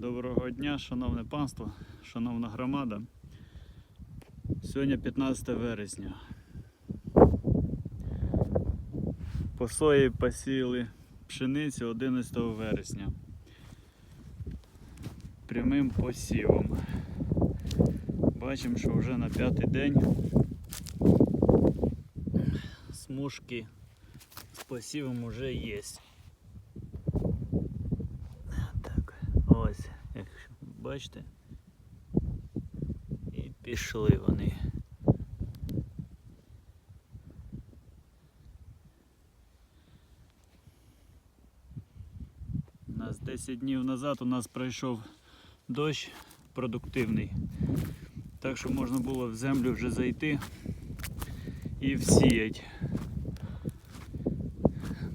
Доброго дня, шановне панство, шановна громада. Сьогодні 15 вересня. По сої посіяли пшеницю 11 вересня. Прямим посівом. Бачимо, що вже на п'ятий день смужки з посівом вже є. Так, ось, якщо бачите. І пішли вони. У нас 10 днів назад у нас пройшов дощ продуктивний. Так що можна було в землю вже зайти і всіяти.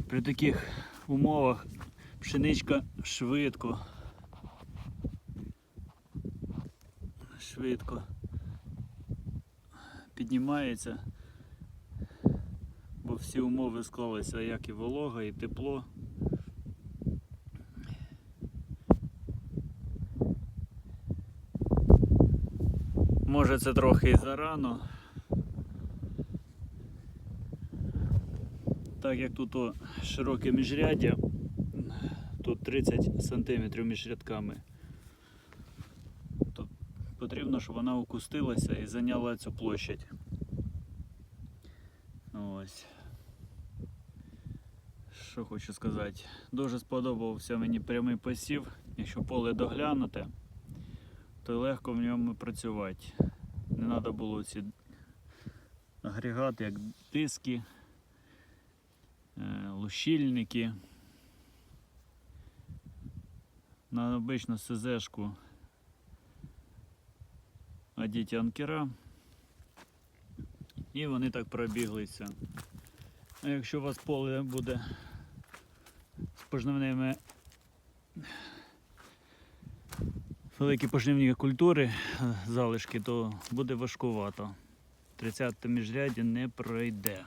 При таких умовах пшеничка швидко. Швидко піднімається, бо всі умови склалися, як і волога, і тепло. Може це трохи і зарано. Так як тут широке міжряддя, тут 30 см між рядками, потрібно, щоб вона окустилася і зайняла цю площадь. Ось. Що хочу сказати. Дуже сподобався мені прямий посів. Якщо поле доглянуте, то легко в ньому працювати. Не треба було ці агрегати, як диски, е, лущильники. На обичну СЗшку одіть анкера. І вони так пробіглися. А якщо у вас поле буде з пожнивними великі пожнивні культури, залишки, то буде важкувато. 30 міжряддя не пройде.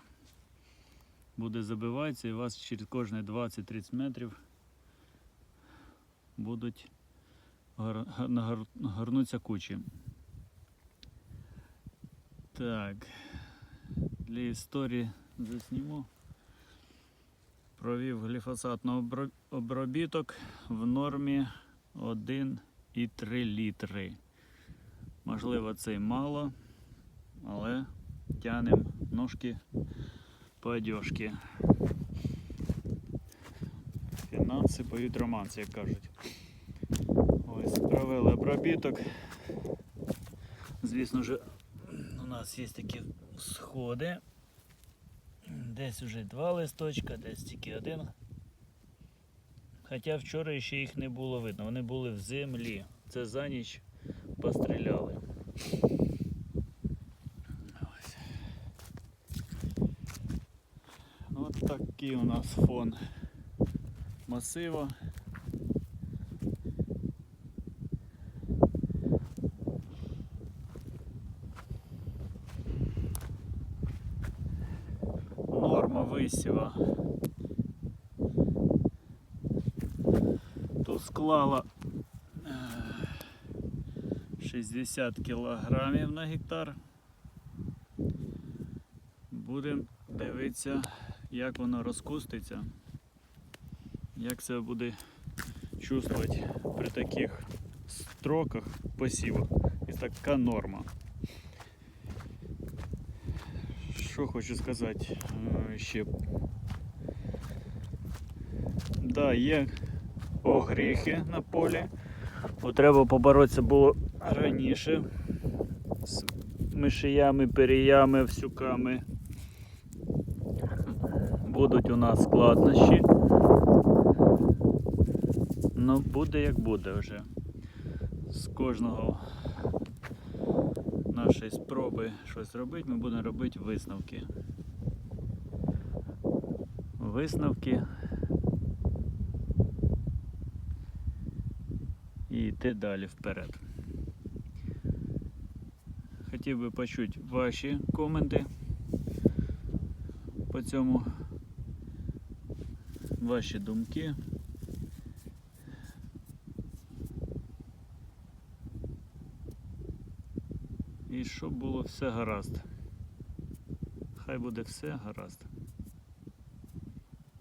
Буде забиватися і у вас через кожні 20-30 метрів будуть нагорнуться кучі. Так, для історії засніму. Провів гліфосатний обробіток в нормі 1,3 літри. Можливо, це й мало, але тянем ножки по. Фінанси поють романси, як кажуть. Ось, провели обробіток. Звісно у нас є такі сходи. Десь вже два листочка, десь тільки один. Хоча вчора ще їх не було видно, вони були в землі. Це за ніч постріляли. Ось. От такий у нас фон масива. Норма висіва. Тут склала е, 60 кілограмів на гектар. Будемо дивитися, як воно розкуститься, як себе буде чувствувати при таких строках посівах. І така норма. Що хочу сказати е, ще. Да, є огріхи на полі. Бо треба поборотися було раніше з мишиями, періями, всюками. Будуть у нас складнощі. Ну, буде як буде вже. З кожного нашої спроби щось робити, ми будемо робити висновки. Висновки. І йти далі вперед. Хотів би почути ваші коменти по цьому, ваші думки. І щоб було все гаразд. Хай буде все гаразд.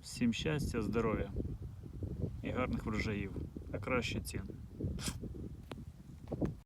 Всім щастя, здоров'я і гарних врожаїв, а краще цін.